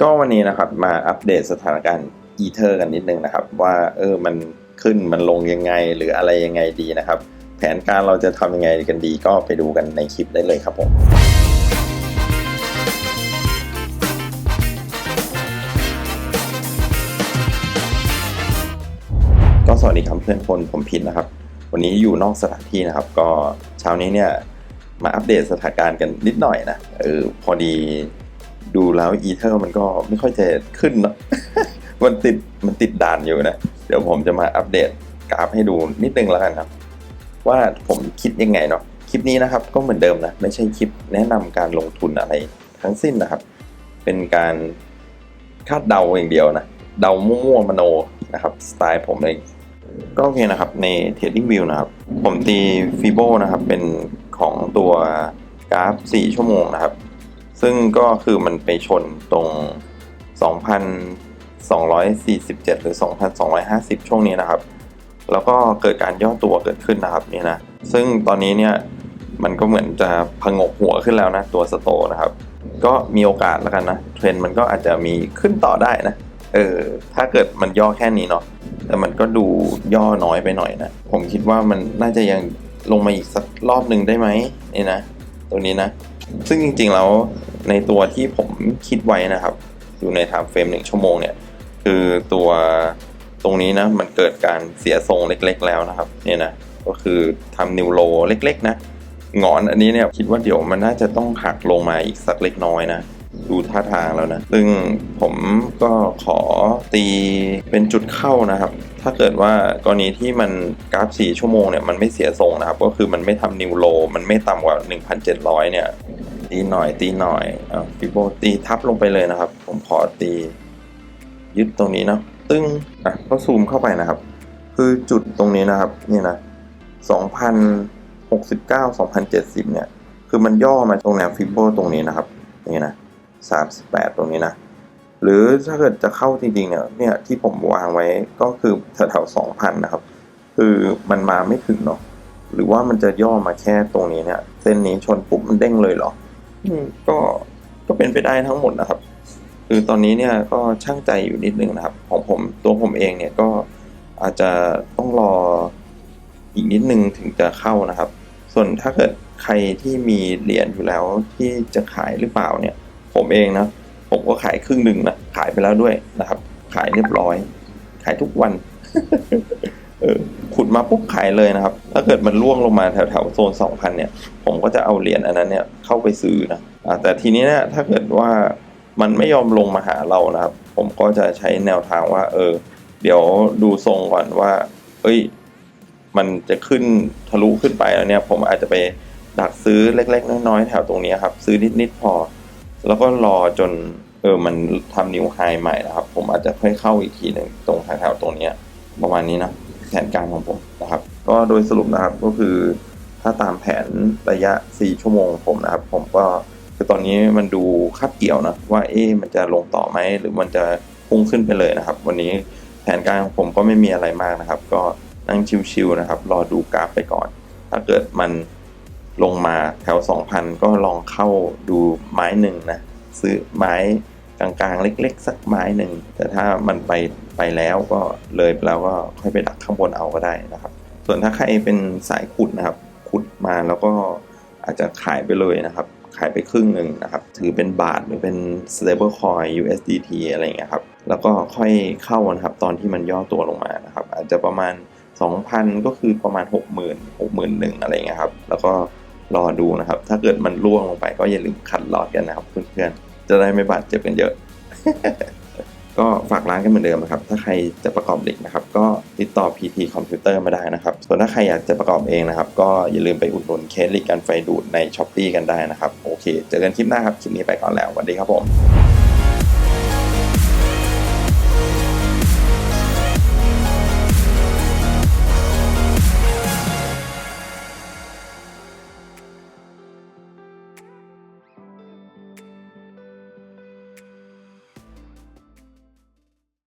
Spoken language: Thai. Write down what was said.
ก็วันนี้นะครับมาอัปเดตสถานการณ์อีเทอร์กันนิดนึงนะครับ ว่าเออมันขึ้นมันลงยังไงหรืออะไรยังไงดีนะครับ แผนการเราจะทำยังไงกันดี ก็ไปดูกันในคลิปได้เลยครับผมก็สวัสดีครับเพื่อนคนผมพินนะครับ วันนี้อยู่นอกสถานที่นะครับ ก็เช้านี้เนี่ยมาอัปเดตสถานการณ์กันนิดหน่อยนะเออพอดี ดูแล้วอีเทอร์มันก็ไม่ค่อยจะขึ้นเนาะมันติดมันติดด่านอยู่นะ เดี๋ยวผมจะมาอัปเดตกราฟให้ดูนิดนึงแล้วกันครับ ว่าผมคิดยังไงเนาะคลิปนี้นะครับก็เหมือนเดิมนะไม่ใช่คลิปแนะนำการลงทุนอะไรทั้งสิ้นนะครับ เป็นการคาดเดาอย่างเดียวนะเดามั่วๆมโนนะครับสไตล์ผมเองก็โอเคนะครับใน Trading View นะครับ ผมตีฟีโบนะครับเป็นของตัวกราฟ 4 ชั่วโมงนะครับ ซึ่งก็คือมันไปชนตรง 2,247 หรือ 2,250 ช่วงนี้นะครับ แล้วก็เกิดการย่อตัวเกิดขึ้นนะครับนี่นะ ซึ่งตอนนี้เนี่ยมันก็เหมือนจะพงกหัวขึ้นแล้วนะ ตัวสโตนะครับ ก็มีโอกาสแล้วกันนะ เทรนมันก็อาจจะมีขึ้นต่อได้นะ เออ ถ้าเกิดมันย่อแค่นี้เนาะแต่มันก็ดูย่อน้อยไปหน่อยนะ ผมคิดว่ามันน่าจะยังลงมาอีกสักรอบหนึ่งได้ไหมนี่นะ ตัวนี้นะ ซึ่งจริงๆแล้ว ในตัวที่ผมคิดไว้นะครับ อยู่ในไทม์เฟรมหนึ่งชั่วโมงเนี่ย คือตัวตรงนี้นะมันเกิดการเสียทรงเล็ก ๆ แล้วนะครับ เนี่ยนะก็คือทำนิวโลเล็ก ๆ นะหงอนอันนี้เนี่ยคิดว่าเดี๋ยวมันน่าจะต้องหักลงมาอีกสักเล็กน้อยนะดูท่าทางแล้วนะ ซึ่งผมก็ขอตีเป็นจุดเข้านะครับ ถ้าเกิดว่ากรณีที่มันกราฟ 4 ชั่วโมงเนี่ยมันไม่เสียทรงนะครับ ก็คือมันไม่ทำนิวโล มันไม่ต่ำกว่า 1,700 เนี่ย ตีหน่อยตีหน่อยอ่าฟิโบตีทับลงไปเลยนะครับ ผมขอตี ยึดตรงนี้เนาะตึ้งอะก็ซูมเข้าไปนะครับ คือจุดตรงนี้นะครับนี่นะ2,069 2,070 เนี่ย คือมันย่อมาตรงแนวฟิโบตรงนี้นะครับนี่นะ38 ตรงนี้นะ หรือถ้าเกิดจะเข้าจริงๆเนี่ยเนี่ยที่ผมวางไว้ก็คือแถวๆ2,000 นะครับ คือมันมาไม่ถึงเนาะหรือว่ามันจะย่อมาแค่ตรงนี้เนี่ย เส้นนี้ชนปุ๊บมันเด้งเลยเหรอ ก็ก็เป็นไปได้ทั้งหมดนะครับ คือตอนนี้เนี่ยก็ช่างใจอยู่นิดนึงนะครับ ของผมตัวผมเองเนี่ยก็อาจจะต้องรออีกนิดนึงถึงจะเข้านะครับ ส่วนถ้าเกิดใครที่มีเหรียญอยู่แล้วที่จะขายหรือเปล่าเนี่ย ผมเองนะผมก็ขายครึ่งหนึ่งนะขายไปแล้วด้วยนะครับ ขายเรียบร้อย ขายทุกวัน เออ ขุดมาปุ๊บขายเลยนะครับ ถ้าเกิดมันล่วงลงมาแถวๆโซนสองพันเนี่ย ผมก็จะเอาเหรียญอันนั้นเนี่ยเข้าไปซื้อนะแต่ทีนี้เนี่ยถ้าเกิดว่ามันไม่ยอมลงมาหาเรานะครับ ผมก็จะใช้แนวทางว่า เออ เดี๋ยวดูทรงก่อนว่า เอ้ย มันจะขึ้นทะลุขึ้นไปแล้วเนี่ย ผมอาจจะไปดักซื้อเล็ก ๆ น้อยๆแถวตรงนี้ครับ ซื้อนิดๆพอ แล้วก็รอจนเออมันทำนิวไฮใหม่นะครับ ผมอาจจะค่อยเข้าอีกทีหนึ่งตรงแถวๆตรงนี้ประมาณนี้นะ แผนการของผมนะครับ ก็โดยสรุปนะครับก็คือถ้าตามแผนระยะ 4 ชั่วโมงผมนะครับ ผมก็คือตอนนี้มันดูคาบเกี่ยวนะว่าเอ๊มันจะลงต่อไหมหรือมันจะพุ่งขึ้นไปเลยนะครับ วันนี้แผนการของผมก็ไม่มีอะไรมากนะครับ ก็นั่งชิวๆนะครับ รอดูกราฟไปก่อน ถ้าเกิดมันลงมาแถว 2,000 ก็ลองเข้าดูไม้หนึ่งนะซื้อไม้ กลางๆ เล็ก ๆ สักไม้หนึ่งแต่ถ้ามันไปไปแล้วก็เลยไปแล้วก็ค่อยไปดักข้างบนเอาก็ได้นะครับ ส่วนถ้าใครเป็นสายขุดนะครับ ขุดมาแล้วก็อาจจะขายไปเลยนะครับ ขายไปครึ่งหนึ่งนะครับ ถือเป็นบาทหรือเป็น stable coin USDT อะไรอย่างเงี้ยครับ แล้วก็ค่อยเข้านะครับตอนที่มันย่อตัวลงมานะครับ อาจจะประมาณ 2,000 ก็คือประมาณ 60,000 61,000อะไรเงี้ยครับ แล้วก็รอดูนะครับ ถ้าเกิดมันร่วงลงไปก็อย่าลืมขัดลอดกันนะครับเพื่อนๆ จะได้ไม่บาดเจ็บกันเยอะ ก็ฝากร้านกันเหมือนเดิมนะครับ ถ้าใครจะประกอบเหล็กนะครับ ก็ติดต่อ PT Computer มาได้นะครับ ส่วนถ้าใครอยากจะประกอบเองนะครับ ก็อย่าลืมไปอุดหนุนเคสเหล็กกันไฟดูดใน s h อ p e e กันได้นะครับ โอเค เจอกันคลิปหน้าครับ คลิปนี้ไปก่อนแล้วสวัสดีครับผม